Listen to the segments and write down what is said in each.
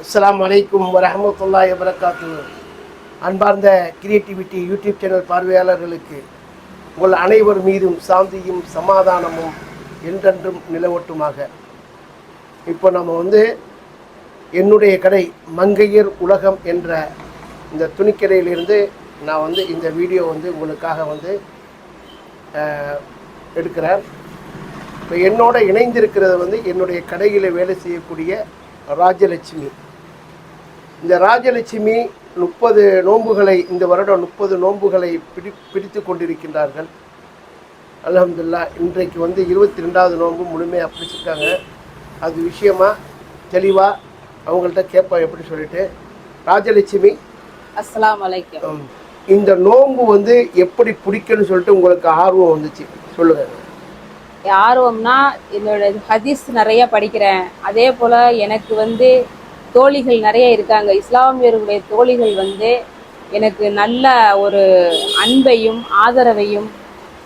அஸ்லாம் அலைக்கும் வரமத்துல்லா வரகாத்து அன்பார்ந்த கிரியேட்டிவிட்டி யூடியூப் சேனல் பார்வையாளர்களுக்கு உங்கள் அனைவர் மீதும் சாந்தியும் சமாதானமும் என்றென்றும் நிலவட்டுமாக. இப்போ நம்ம வந்து என்னுடைய கடை மங்கையர் உலகம் என்ற இந்த துணிக்கடையிலிருந்து நான் வந்து இந்த வீடியோ வந்து உங்களுக்காக வந்து எடுக்கிறேன். இப்போ என்னோட இணைந்திருக்கிறது வந்து என்னுடைய கடையில் வேலை செய்யக்கூடிய ராஜலட்சுமி. இந்த ராஜலட்சுமி முப்பது நோன்புகளை இந்த வருடம் முப்பது நோன்புகளை பிடி பிடித்து கொண்டிருக்கின்றார்கள். அல்ஹம்துலில்லா இன்றைக்கு வந்து இருபத்தி ரெண்டாவது நோன்பு முழுமையாக பிடிச்சிருக்காங்க அது விஷயமா தெளிவாக அவங்கள்ட்ட கேட்பேன் எப்படி சொல்லிட்டு. ராஜலட்சுமி அஸ்ஸலாமு அலைக்கும் ஹம், இந்த நோன்பு வந்து எப்படி பிடிக்கணும்னு சொல்லிட்டு உங்களுக்கு ஆர்வம் வந்துச்சு. சொல்லுங்கள் ஆர்வம்னா என்னோட ஹதீஸ் நிறைய படிக்கிறேன். அதே போல் எனக்கு வந்து தோழிகள் நிறைய இருக்காங்க. இஸ்லாமியர்களுடைய தோழிகள் வந்து எனக்கு நல்ல ஒரு அன்பையும் ஆதரவையும்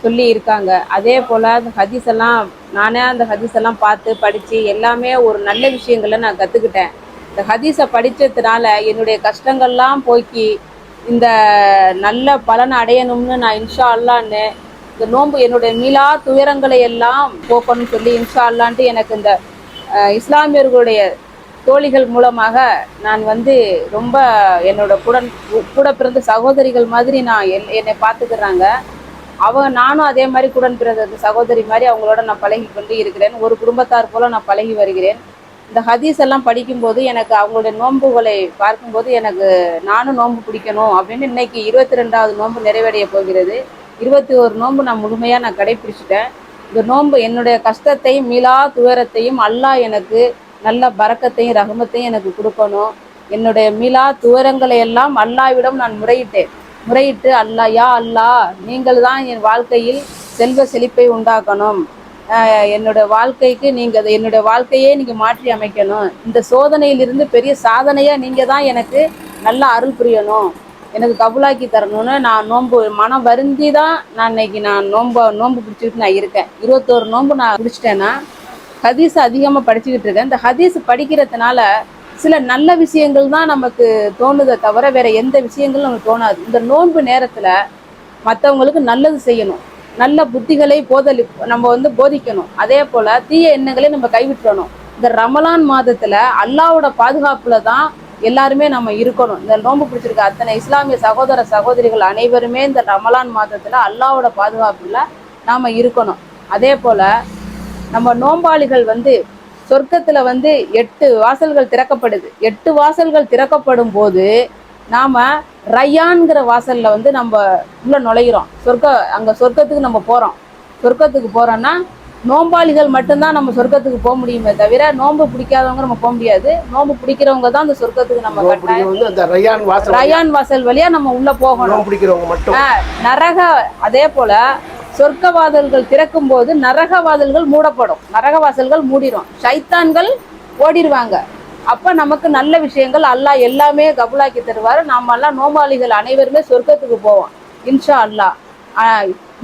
சொல்லி இருக்காங்க. அதே போல் அந்த ஹதீஸ் எல்லாம் நானே அந்த ஹதீஸ் எல்லாம் பார்த்து படித்து எல்லாமே ஒரு நல்ல விஷயங்களை நான் கற்றுக்கிட்டேன் இந்த ஹதீஸை படித்ததுனால என்னுடைய கஷ்டங்கள்லாம் போக்கி இந்த நல்ல பலன் அடையணும்னு நான் இன்ஷா அல்லான்னு இந்த நோன்பு என்னுடைய மீளா துயரங்களை எல்லாம் போக்கணும்னு சொல்லி இன்ஷா அல்லான்ட்டு எனக்கு இந்த இஸ்லாமியர்களுடைய தோழிகள் மூலமாக நான் வந்து ரொம்ப என்னோட கூட கூட பிறந்த சகோதரிகள் மாதிரி நான் என்- என்னை பார்த்துக்கிறாங்க. அவங்க நானும் அதே மாதிரி குடன் பிறந்த சகோதரி மாதிரி அவங்களோட நான் பழகி கொண்டு இருக்கிறேன். ஒரு குடும்பத்தார் போல நான் பழகி வருகிறேன். இந்த ஹதீஸ் எல்லாம் படிக்கும்போது எனக்கு அவங்களுடைய நோன்புகளை பார்க்கும்போது எனக்கு நானும் நோன்பு பிடிக்கணும் அப்படின்னு இன்னைக்கு இருபத்தி ரெண்டாவது நோன்பு நிறைவடைய போகிறது. இருபத்தி ஒரு நோன்பு நான் முழுமையாக நான் கடைப்பிடிச்சிட்டேன் இந்த நோன்பு என்னுடைய கஷ்டத்தையும் மீளா துயரத்தையும் அல்லாஹ் எனக்கு நல்ல பறக்கத்தையும் ரகமத்தையும் எனக்கு கொடுக்கணும். என்னுடைய மிலா துவரங்களை எல்லாம் அல்லாவிடம் நான் முறையிட்டேன். முறையிட்டு அல்லா யா அல்லாஹ் நீங்கள் தான் என் வாழ்க்கையில் செல்வ செழிப்பை உண்டாக்கணும். என்னோட வாழ்க்கைக்கு நீங்கள் என்னுடைய வாழ்க்கையே நீங்கள் மாற்றி அமைக்கணும். இந்த சோதனையிலிருந்து பெரிய சாதனையாக நீங்கள் தான் எனக்கு நல்ல அருள் புரியணும். எனக்கு கபுலாக்கி தரணும்னு நான் நோன்பு மனம் வருந்தி தான் நான் இன்னைக்கு நான் நோன்பு நோன்பு பிடிச்சிட்டு நான் இருக்கேன். இருபத்தோரு நோன்பு நான் பிடிச்சிட்டேன்னா ஹதீஸ் அதிகமாக படிச்சுக்கிட்டு இருக்கேன். இந்த ஹதீஸ் படிக்கிறதுனால சில நல்ல விஷயங்கள் தான் நமக்கு தோணுதே தவிர வேற எந்த விஷயங்களும் நமக்கு தோணாது. இந்த நோன்பு நேரத்தில் மற்றவங்களுக்கு நல்லது செய்யணும். நல்ல புத்திகளை போதலி நம்ம வந்து போதிக்கணும். அதே போல் தீய எண்ணங்களை நம்ம கைவிட்டுறணும். இந்த ரமலான் மாதத்தில் அல்லாவோட பாதுகாப்பில் தான் எல்லாருமே நம்ம இருக்கணும். இந்த நோன்பு பிடிச்சிருக்க அத்தனை இஸ்லாமிய சகோதர சகோதரிகள் அனைவருமே இந்த ரமலான் மாதத்தில் அல்லாவோட பாதுகாப்பில் நாம் இருக்கணும். அதே போல் நம்ம நோம்பாளிகள் வந்து சொர்க்கத்தில் வந்து எட்டு வாசல்கள் திறக்கப்படுது. எட்டு வாசல்கள் திறக்கப்படும் போது நாம் ரய்யான்கிற வாசலில் வந்து நம்ம உள்ள நுழையிறோம். சொர்க்க அங்கே சொர்க்கத்துக்கு நம்ம போகிறோம் சொர்க்கத்துக்கு போகிறோன்னா நோம்பாளிகள் மட்டும்தான் நம்ம சொர்க்கத்துக்கு போக முடியுமே தவிர நோன்பு பிடிக்காதவங்க நம்ம போக முடியாது. நோன்பு பிடிக்கிறவங்க தான் அந்த சொர்க்கத்துக்கு நம்ம ரயான் வாசல் வழியா நம்ம உள்ள போகணும். நரக அதே போல சொர்க்க வாதல்கள் திறக்கும் போது நரக வாதல்கள் மூடப்படும். நரக வாசல்கள் மூடிடும் சைத்தான்கள் ஓடிடுவாங்க அப்போ நமக்கு நல்ல விஷயங்கள் அல்லாஹ் எல்லாமே கபுலாக்கி தருவார். நாமெல்லாம் நோமாளிகள் அனைவருமே சொர்க்கத்துக்கு போவோம். இன்ஷா அல்லாஹ்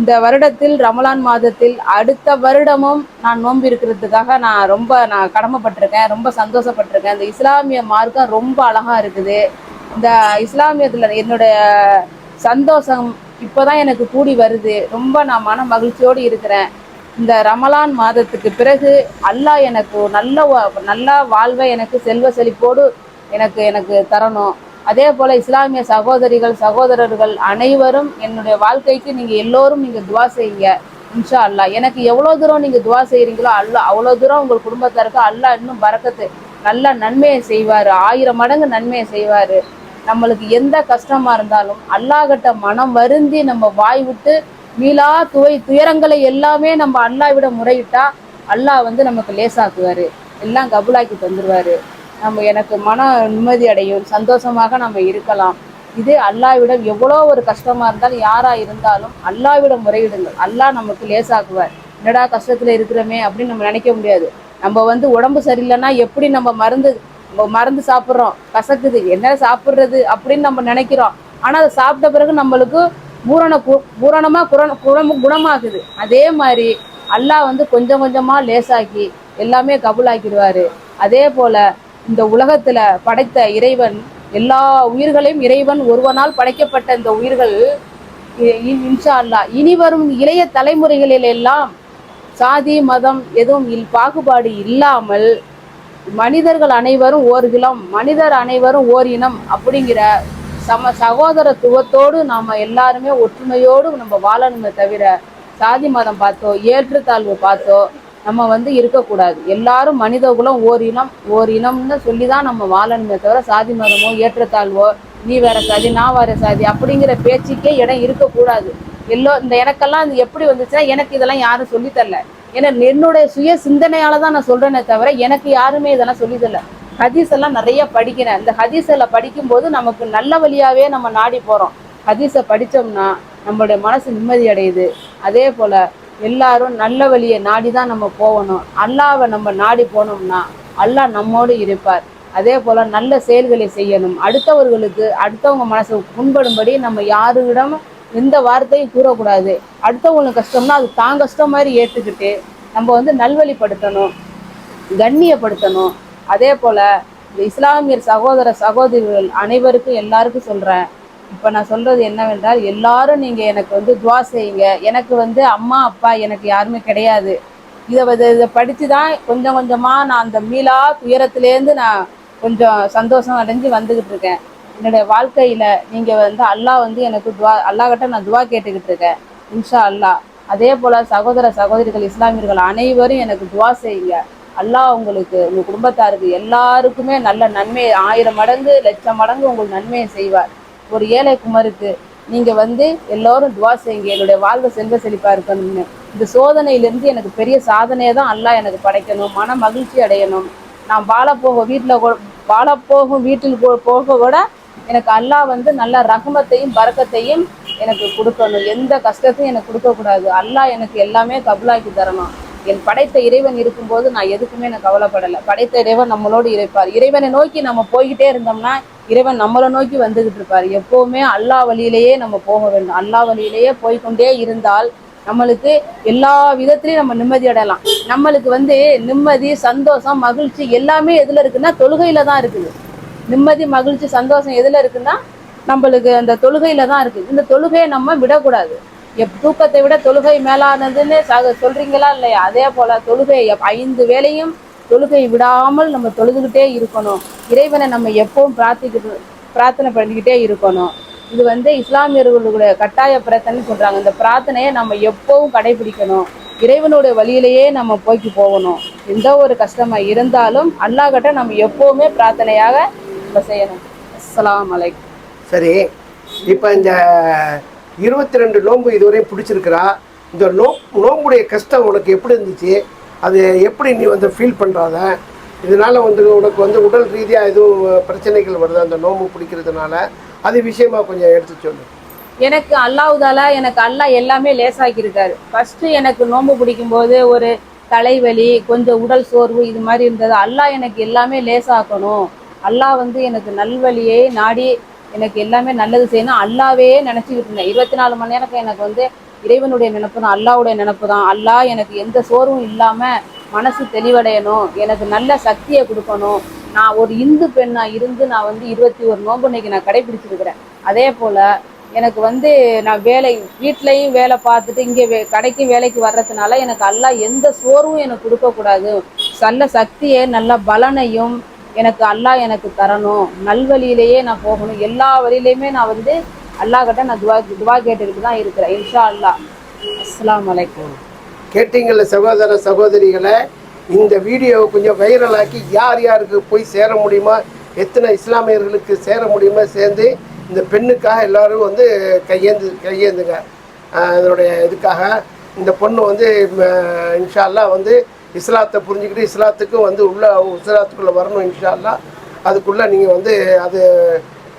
இந்த வருடத்தில் ரமலான் மாதத்தில் அடுத்த வருடமும் நான் நோன்பு இருக்கிறதுக்காக நான் ரொம்ப நான் கடமைப்பட்டிருக்கேன். ரொம்ப சந்தோஷப்பட்டிருக்கேன். இந்த இஸ்லாமிய மார்க்கம் ரொம்ப அழகாக இருக்குது. இந்த இஸ்லாமியத்தில் என்னுடைய சந்தோஷம் இப்போதான் எனக்கு கூடி வருது. ரொம்ப நான் மன மகிழ்ச்சியோடு இருக்கிறேன். இந்த ரமலான் மாதத்துக்கு பிறகு அல்லாஹ் எனக்கு நல்ல நல்ல வாழ்வை எனக்கு செல்வ செழிப்போடு எனக்கு எனக்கு தரணும். அதே போல் இஸ்லாமிய சகோதரிகள் சகோதரர்கள் அனைவரும் என்னுடைய வாழ்க்கைக்கு நீங்கள் எல்லோரும் நீங்கள் துவா செய்யுங்க. இன்ஷா அல்லாஹ் எனக்கு எவ்வளோ தூரம் நீங்கள் துவா செய்கிறீங்களோ அல்லா அவ்வளோ தூரம் உங்கள் குடும்பத்தாருக்கு அல்லா இன்னும் பறக்கத்து நல்லா நன்மையை செய்வார். ஆயிரம் மடங்கு நன்மையை செய்வார். நம்மளுக்கு எந்த கஷ்டமா இருந்தாலும் அல்லாஹ்கிட்ட மனம் வருந்தி நம்ம வாய் விட்டு மீளா துவை துயரங்களை எல்லாமே நம்ம அல்லாவிட முறையிட்டா அல்லாஹ் வந்து நமக்கு லேசாக்குவாரு. எல்லாம் கபுலாக்கி தந்துருவாரு. நம்ம எனக்கு மன நிம்மதி அடையும். சந்தோஷமாக நம்ம இருக்கலாம். இது அல்லாவிடம் எவ்வளோ ஒரு கஷ்டமா இருந்தாலும் யாரா இருந்தாலும் அல்லாவிடம் முறையிடுங்கள். அல்லாஹ் நமக்கு லேசாக்குவார். என்னடா கஷ்டத்துல இருக்கிறோமே அப்படின்னு நம்ம நினைக்க முடியாது. நம்ம வந்து உடம்பு சரியில்லைன்னா எப்படி நம்ம மருந்து மருந்து சாப்பிட்றோம். கசக்குது. என்ன சாப்பிட்றது அப்படின்னு நம்ம நினைக்கிறோம். ஆனால் அதை சாப்பிட்ட பிறகு நம்மளுக்கு பூரண கு- பூரணமாக குண குணம் குணமாகுது. அதே மாதிரி அல்லாஹ் வந்து கொஞ்சம் கொஞ்சமாக லேசாக்கி எல்லாமே கபுலாக்கிடுவார். அதே போல் இந்த உலகத்தில் படைத்த இறைவன் எல்லா உயிர்களையும் இறைவன் ஒருவனால் படைக்கப்பட்ட இந்த உயிர்கள் இன்ஷா அல்லாஹ். இனி வரும் இளைய தலைமுறைகளில் எல்லாம் சாதி மதம் எதுவும் இல் பாகுபாடு இல்லாமல் மனிதர்கள் அனைவரும் ஓர் இளம் மனிதர் அனைவரும் ஓர் இனம் அப்படிங்கிற சம சகோதரத்துவத்தோடு நாம எல்லாருமே ஒற்றுமையோடு நம்ம வாழணுமே தவிர சாதி மதம் பார்த்தோ ஏற்றுத்தாழ்வு பார்த்தோ நம்ம வந்து இருக்கக்கூடாது. எல்லாரும் மனித குலம் ஓர் இனம் ஓர் இனம்னு சொல்லி தான் நம்ம வாழணுமே தவிர சாதி மதமோ ஏற்றத்தாழ்வோ நீ வேற சாதி நான் வேற சாதி அப்படிங்கிற பேச்சுக்கே இடம் இருக்கக்கூடாது. எல்லோ இந்த எனக்கெல்லாம் இது எப்படி வந்துச்சுன்னா எனக்கு இதெல்லாம் யாரும் சொல்லித்தரல ஏன்னா என்னுடைய சுய சிந்தனையால தான் நான் சொல்றேனே தவிர எனக்கு யாருமே இதெல்லாம் சொல்லி தரல ஹதீஸ் எல்லாம் நிறைய படிக்கிறேன். இந்த ஹதீஸ் எல்லாம் படிக்கும்போது நமக்கு நல்ல வழியாவே நம்ம நாடி போறோம். ஹதீஸை படிச்சோம்னா நம்மளுடைய மனசு நிம்மதி அடையுது. அதே போல எல்லாரும் நல்ல வழியை நாடி தான் நம்ம போகணும். அல்லாவை நம்ம நாடி போனோம்னா அல்லாஹ் நம்மோடு இருப்பார். அதே போல் நல்ல செயல்களை செய்யணும். அடுத்தவர்களுக்கு அடுத்தவங்க மனசு புண்படும்படி நம்ம யாருவிடம் எந்த வார்த்தையும் கூறக்கூடாது. அடுத்தவங்களுக்கு கஷ்டம்னா அது தான் கஷ்டம் மாதிரி ஏற்றுக்கிட்டு நம்ம வந்து நல்வழிப்படுத்தணும் கண்ணியப்படுத்தணும். அதே போல் இந்த இஸ்லாமியர் சகோதர சகோதரிகள் அனைவருக்கும் எல்லாருக்கும் சொல்கிறேன் இப்போ நான் சொல்கிறது என்னவென்றால் எல்லாரும் நீங்கள் எனக்கு வந்து துவா செய்யுங்க. எனக்கு வந்து அம்மா அப்பா எனக்கு யாருமே கிடையாது. இதை இதை படித்து தான் கொஞ்சம் கொஞ்சமாக நான் அந்த மீளா துயரத்துலேருந்து நான் கொஞ்சம் சந்தோஷம் அடைஞ்சு வந்துக்கிட்டு இருக்கேன். என்னுடைய வாழ்க்கையில் நீங்கள் வந்து அல்லாஹ் வந்து எனக்கு துவா அல்லாஹ்கிட்ட நான் துவா கேட்டுக்கிட்டு இருக்கேன். இன்ஷா அல்லாஹ். அதே போல் சகோதர சகோதரிகள் இஸ்லாமியர்கள் அனைவரும் எனக்கு துவா செய்யுங்க. அல்லாஹ் உங்களுக்கு உங்கள் குடும்பத்தாருக்கு எல்லாருக்குமே நல்ல நன்மை ஆயிரம் மடங்கு லட்சம் மடங்கு உங்களுக்கு நன்மையை செய்வார். ஒரு ஏழை குமருக்கு நீங்கள் வந்து எல்லோரும் துவா செய்யுங்க. என்னுடைய வாழ்வு செல்வ செழிப்பாக இருக்கணும்னு. இந்த சோதனையிலிருந்து எனக்கு பெரிய சாதனையை தான் அல்லாஹ் எனக்கு படைக்கணும். மன மகிழ்ச்சி அடையணும். நான் வாழப்போக வீட்டில் வாழப்போகும் வீட்டில் போ- போக கூட எனக்கு அல்லாஹ் வந்து நல்ல ரகமத்தையும் பரக்கத்தையும் எனக்கு கொடுக்கணும். எந்த கஷ்டத்தையும் எனக்கு கொடுக்கக்கூடாது. அல்லாஹ் எனக்கு எல்லாமே கபுலாக்கி தரணும். என் படைத்த இறைவன் இருக்கும்போது நான் எதுக்குமே நான் கவலைப்படலை. படைத்த இறைவன் நம்மளோடு இருப்பார். இறைவனை நோக்கி நம்ம போய்கிட்டே இருந்தோம்னா இறைவன் நம்மளை நோக்கி வந்துகிட்டு இருப்பார். எப்பவுமே அல்லாஹ் வழியிலேயே நம்ம போக வேண்டும். அல்லாஹ் வழியிலேயே போய்க்கொண்டே இருந்தால் நம்மளுக்கு எல்லா விதத்துலையும் நம்ம நிம்மதி அடையலாம். நம்மளுக்கு வந்து நிம்மதி சந்தோஷம் மகிழ்ச்சி எல்லாமே எதில் இருக்குன்னா தொழுகையில தான் இருக்குது. நிம்மதி மகிழ்ச்சி சந்தோஷம் எதில் இருக்குன்னா நம்மளுக்கு அந்த தொழுகையில தான் இருக்கு. இந்த தொழுகையை நம்ம விடக்கூடாது. எப் தூக்கத்தை விட தொழுகை மேலானதுன்னு சக சொல்றீங்களா இல்லையா? அதே போல தொழுகை ஐந்து வேலையும் தொழுகை விடாமல் நம்ம தொழுதுகிட்டே இருக்கணும். இறைவனை நம்ம எப்பவும் பிரார்த்திக்கிட்டு பிரார்த்தனை பண்ணிக்கிட்டே இருக்கணும். இது வந்து இஸ்லாமியர்களுடைய கட்டாய பிரார்த்தனை சொல்றாங்க. இந்த பிரார்த்தனையை நம்ம எப்பவும் கடைபிடிக்கணும். இறைவனுடைய வழியிலேயே நம்ம போய்க்கு போகணும். எந்த ஒரு கஷ்டமா இருந்தாலும் அல்லாஹ்கிட்ட நம்ம எப்பவுமே பிரார்த்தனையாக நம்ம செய்யணும். சரி இப்போ இந்த இருபத்தி ரெண்டு நோன்பு இதுவரையும் பிடிச்சிருக்கிறா? இந்த நோ நோம்புடைய கஷ்டம் உனக்கு எப்படி இருந்துச்சு? அது எப்படி நீ வந்து ஃபீல் பண்ணுறாத இதனால வந்து உனக்கு வந்து உடல் ரீதியாக எதுவும் பிரச்சனைகள் வருது? அந்த நோம்பு பிடிக்கிறதுனால. அது விஷயமா கொஞ்சம் எடுத்து சொல்லு. எனக்கு அல்லாஹ்தாலா எனக்கு அல்லாஹ் எல்லாமே லேசாக்கி இருக்காரு ஃபர்ஸ்ட் எனக்கு நோன்பு பிடிக்கும்போது ஒரு தலைவலி கொஞ்சம் உடல் சோர்வு இது மாதிரி இருந்தது. அல்லாஹ் எனக்கு எல்லாமே லேசாக்கணும். அல்லாஹ் வந்து எனக்கு நல்வழியே நாடி எனக்கு எல்லாமே நல்லது செய்யணும். அல்லாவே நினச்சிக்கிட்டு இருந்தேன். இருபத்தி நாலு மணி நேரம் எனக்கு வந்து இறைவனுடைய நினப்பு தான் அல்லாவுடைய நினப்பு தான். அல்லாஹ் எனக்கு எந்த சோர்வும் இல்லாமல் மனசு தெளிவடையணும். எனக்கு நல்ல சக்தியை கொடுக்கணும். நான் ஒரு இந்து பெண்ணாக இருந்து நான் வந்து இருபத்தி ஒரு நோன்பு இன்னைக்கு நான் கடைபிடிச்சிருக்கிறேன். அதே போல் எனக்கு வந்து நான் வேலை வீட்லேயும் வேலை பார்த்துட்டு இங்கே வே கடைக்கு வேலைக்கு வர்றதுனால எனக்கு அல்லாஹ் எந்த சோர்வும் எனக்கு கொடுக்கக்கூடாது. நல்ல சக்தியை நல்ல பலனையும் எனக்கு அல்லாஹ் எனக்கு தரணும். நல்வழியிலேயே நான் போகணும். எல்லா வழியிலையுமே நான் வந்து அல்லாஹ்கிட்ட நான் துவா துவா கேட்டுக்கிட்டு தான் இருக்கிறேன். இன்ஷா அல்லாஹ். அஸ்லாம் வலைக்கம் கேட்டீங்கல்ல சகோதர சகோதரிகளை இந்த வீடியோவை கொஞ்சம் வைரலாக்கி யார் யாருக்கு போய் சேர முடியுமா எத்தனை இஸ்லாமியர்களுக்கு சேர முடியுமோ சேர்ந்து இந்த பெண்ணுக்காக எல்லாரும் வந்து கையேந்து கையேந்துங்க. அதனுடைய இதுக்காக இந்த பொண்ணு வந்து இன்ஷால்லாம் இன்ஷா அல்லாஹ் வந்து இஸ்லாத்தை புரிஞ்சுக்கிட்டு இஸ்லாத்துக்கும் வந்து உள்ள இஸ்லாத்துக்குள்ளே வரணும் இன்ஷால்லா அதுக்குள்ளே நீங்கள் வந்து அது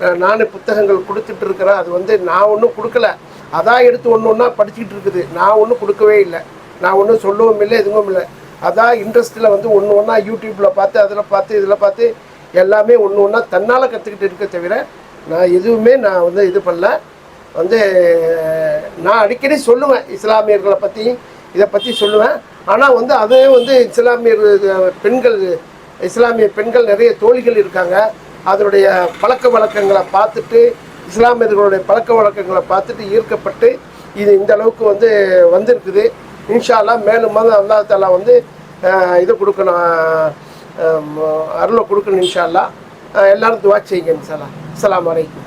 அஹ், புத்தகங்கள் கொடுத்துட்டு இருக்கிறேன். அது வந்து நான் ஒன்றும் கொடுக்கல. அதான் எடுத்து ஒன்று ஒன்றா படிச்சுக்கிட்டு இருக்குது. நான் ஒன்றும் கொடுக்கவே இல்லை. நான் ஒன்றும் சொல்லவும் இல்லை எதுவும் இல்லை. அதான் இன்ட்ரெஸ்ட்டில் வந்து ஒன்று ஒன்றா யூடியூப்பில் பார்த்து அதில் பார்த்து இதில் பார்த்து எல்லாமே ஒன்று ஒன்றா தன்னால் கற்றுக்கிட்டு இருக்க தவிர நான் எதுவுமே நான் வந்து இது பண்ணல. வந்து நான் அடிக்கடி சொல்லுவேன் இஸ்லாமியர்களை பற்றி இதை பற்றி சொல்லுவேன். ஆனால் வந்து அதே வந்து இஸ்லாமியர் பெண்கள் இஸ்லாமிய பெண்கள் நிறைய தோழிகள் இருக்காங்க. அதனுடைய பழக்க வழக்கங்களை பார்த்துட்டு இஸ்லாமியர்களுடைய பழக்க வழக்கங்களை பார்த்துட்டு ஈர்க்கப்பட்டு இது இந்த அளவுக்கு வந்து வந்திருக்குது. இன்ஷால்லா மேலும் மேலும் வந்து அல்லாஹ் தாலா வந்து இதை இது கொடுக்கணும் அருளை கொடுக்கணும் இன்ஷா எல்லாரும் துவா செய்யுங்க இன்ஷால்லா அலாம் அஸ்ஸலாமு அலைக்கும்.